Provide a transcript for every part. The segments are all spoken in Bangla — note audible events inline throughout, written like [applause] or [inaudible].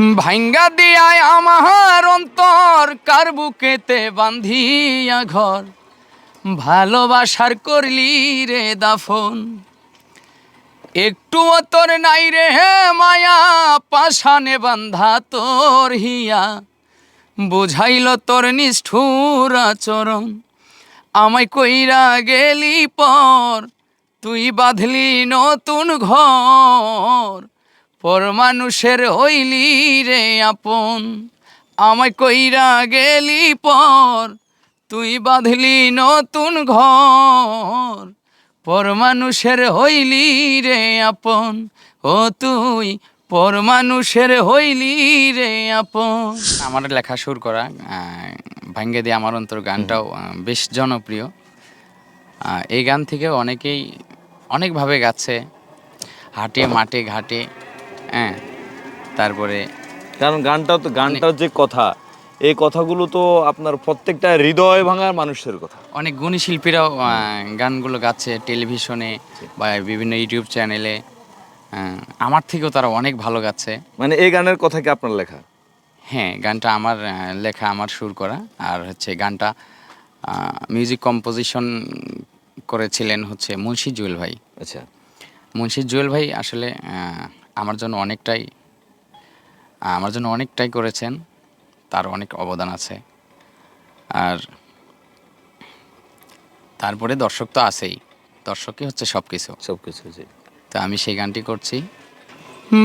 ভাঙ্গা দিয়ায় আমার অন্তর, কার বুকেতে বান্ধিয়া ঘর? ভালোবাসার করলি রে দাফন। একটুও তোর নাই রে মায়া পাশানে বান্ধা তোর হিয়া। বুঝাইল তোর নিষ্ঠুর আচরণ। আমায় কইরা গেলি পর, তুই বাঁধলি নতুন ঘর। পর মানুষের হইলি রে আপন। আমায় কইরা গেলি পর, তুই বাঁধলি নতুন ঘর। পর মানুষের হইলি রে আপন, ও তুই পর মানুষের হইলি রে আপন। আমার লেখা সুর করা ভাঙ্গে দিয়ে আমার অন্তর গানটাও বেশ জনপ্রিয়। এই গান থেকে অনেকেই অনেকভাবে গাচ্ছে। হাটে, মাঠে, ঘাটে। হ্যাঁ তারপরে কারণ গানটাও তো গানটার যে কথা এই কথাগুলো তো আপনার প্রত্যেকটা হৃদয় ভাঙার মানুষের কথা। অনেক গুণী শিল্পীরাও গানগুলো গাচ্ছে টেলিভিশনে বা বিভিন্ন ইউটিউব চ্যানেলে। আমার থেকেও তারা অনেক ভালো গাচ্ছে। মানে এই গানের কথা কি আপনার লেখা? হ্যাঁ গানটা আমার লেখা আমার সুর করা। আর হচ্ছে গানটা মিউজিক কম্পোজিশন করেছিলেন হচ্ছে মুন্সি জুয়েল ভাই। আচ্ছা। মুন্সি জুয়েল ভাই আসলে আমার জন্য অনেকটাই আমার জন্য অনেকটাই করেছেন তার অনেক অবদান আছে। আর তারপরে দর্শক তো আছেই দর্শকই হচ্ছে সব কিছু সব কিছু জি। তো আমি সেই গানটি করছি।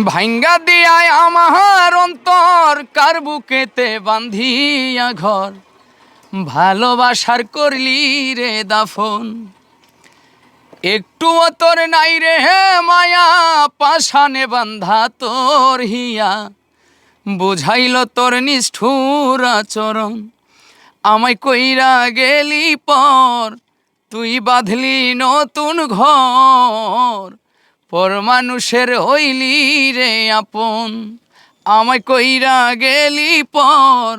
ভাঙ্গা দিয়ায় আমার অন্তর কার বুকেতে বান্ধিয়া ঘর? ভালোবাসার করলি রে দাফন একটুও তোর নাই রে মায়া পাশানে বান্ধা তোর হিয়া। বুঝাইল তোর নিষ্ঠুর আচরণ, আমায় কইরা গেলি পর, তুই বাঁধলি নতুন ঘর। পর মানুষের হইলি রে আপন, আমায় কইরা গেলি পর,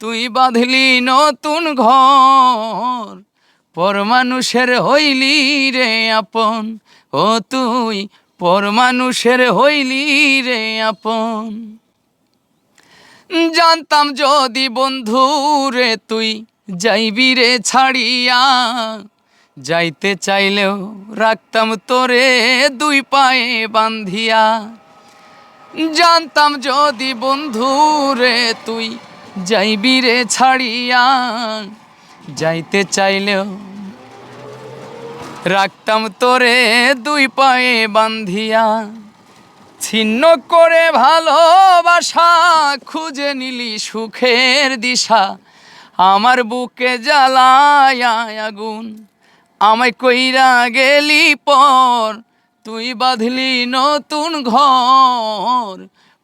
তুই বাঁধলি নতুন ঘর। পর মানুষের হইলি রে আপন। ও তুই, পর মানুষের হইলি রে আপন। জানতাম যদি বন্ধু রে তুই, যাইবি রে ছাড়িয়া। যাইতে চাইলেও রাখতাম তোরে দুই পায়ে বান্ধিয়া জানতাম যদি বন্ধু রে তুই, যাইবি রে ছাড়িয়া। যাইতে চাইলেও রাখতাম তোরে দুই পায়ে বান্ধিয়া। ছিন্ন করে ভালোবাসা খুঁজে নিলি সুখের দিশা। আমার বুকে জ্বালায় আগুন, আমায় কইরা গেলি পর। তুই বাঁধলি নতুন ঘর,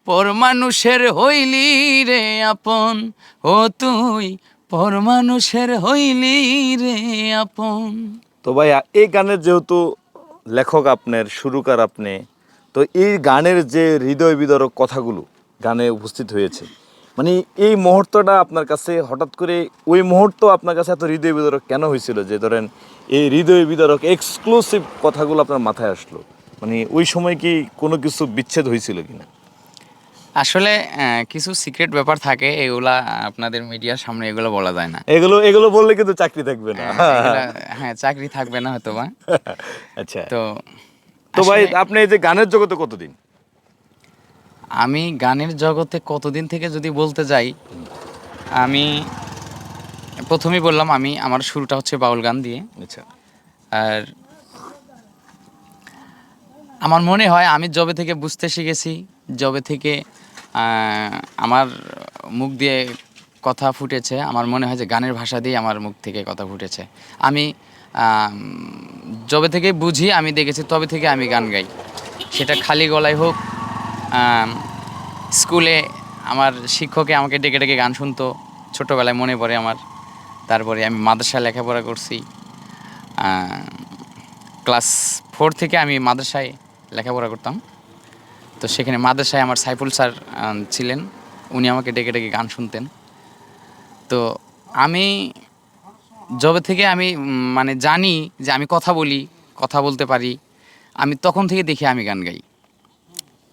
পর মানুষের হইলি রে আপন। ও তুই পর মানুষের হইলি রে আপন। তো ভাই এই গানের যেহেতু লেখক আপনার, সুরকার আপনি, তো এই গানের যে হৃদয় বিদরক কথাগুলো গানে উপস্থিত হয়েছে মানে এই মুহূর্তটা আপনার কাছে হঠাৎ করে, ওই মুহূর্ত আপনার কাছে এত হৃদয় বিদরক কেন হয়েছিল? যে ধরেন, এই হৃদয় বিদরক এক্সক্লুসিভ কথাগুলো আপনার মাথায় আসলো। মানে ওই সময় কি কোনো কিছু বিচ্ছেদ হয়েছিল কিনা? আসলে কিছু সিক্রেট ব্যাপার থাকে এগুলা আপনাদের মিডিয়ার সামনে এগুলো বলা যায় না। এগুলো এগুলো বললে কিন্তু চাকরি থাকবে না। হ্যাঁ চাকরি থাকবে না হয়তো বা [laughs] আচ্ছা। তো তো ভাই আপনি এই যে গানের জগতে কতদিন? আমি গানের জগতে কতদিন থেকে যদি বলতে যাই আমি প্রথমেই বললাম আমি আমার শুরুটা হচ্ছে বাউল গান দিয়ে। আচ্ছা। আর আমার মনে হয় আমি জবে থেকে বুঝতে শিখেছি জবে থেকে আমার মুখ দিয়ে কথা ফুটেছে, আমার মনে হয় যে গানের ভাষা দিয়ে আমার মুখ থেকে কথা ফুটেছে। আমি যবে থেকে বুঝি আমি দেখেছি, তবে থেকে আমি গান গাই। সেটা খালি গলায় হোক স্কুলে আমার শিক্ষকে আমাকে ডেকে ডেকে গান শুনতো ছোটোবেলায় মনে পড়ে আমার। তারপরে আমি মাদ্রাসায় লেখাপড়া করছি। ক্লাস ফোর থেকে আমি মাদ্রাসায় লেখাপড়া করতাম। তো সেখানে মাদ্রাসায় আমার সাইফুল স্যার ছিলেন। উনি আমাকে ডেকে ডেকে গান শুনতেন। তো আমি যবে থেকে আমি মানে জানি যে আমি কথা বলি কথা বলতে পারি আমি তখন থেকে দেখি আমি গান গাই।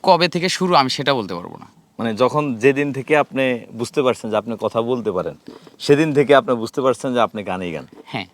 কবে থেকে শুরু আমি সেটা বলতে পারব না। মানে যখন যেদিন থেকে আপনি বুঝতে পারছেন যে আপনি কথা বলতে পারেন সেদিন থেকে আপনি বুঝতে পারছেন যে আপনি গানই গান। হ্যাঁ।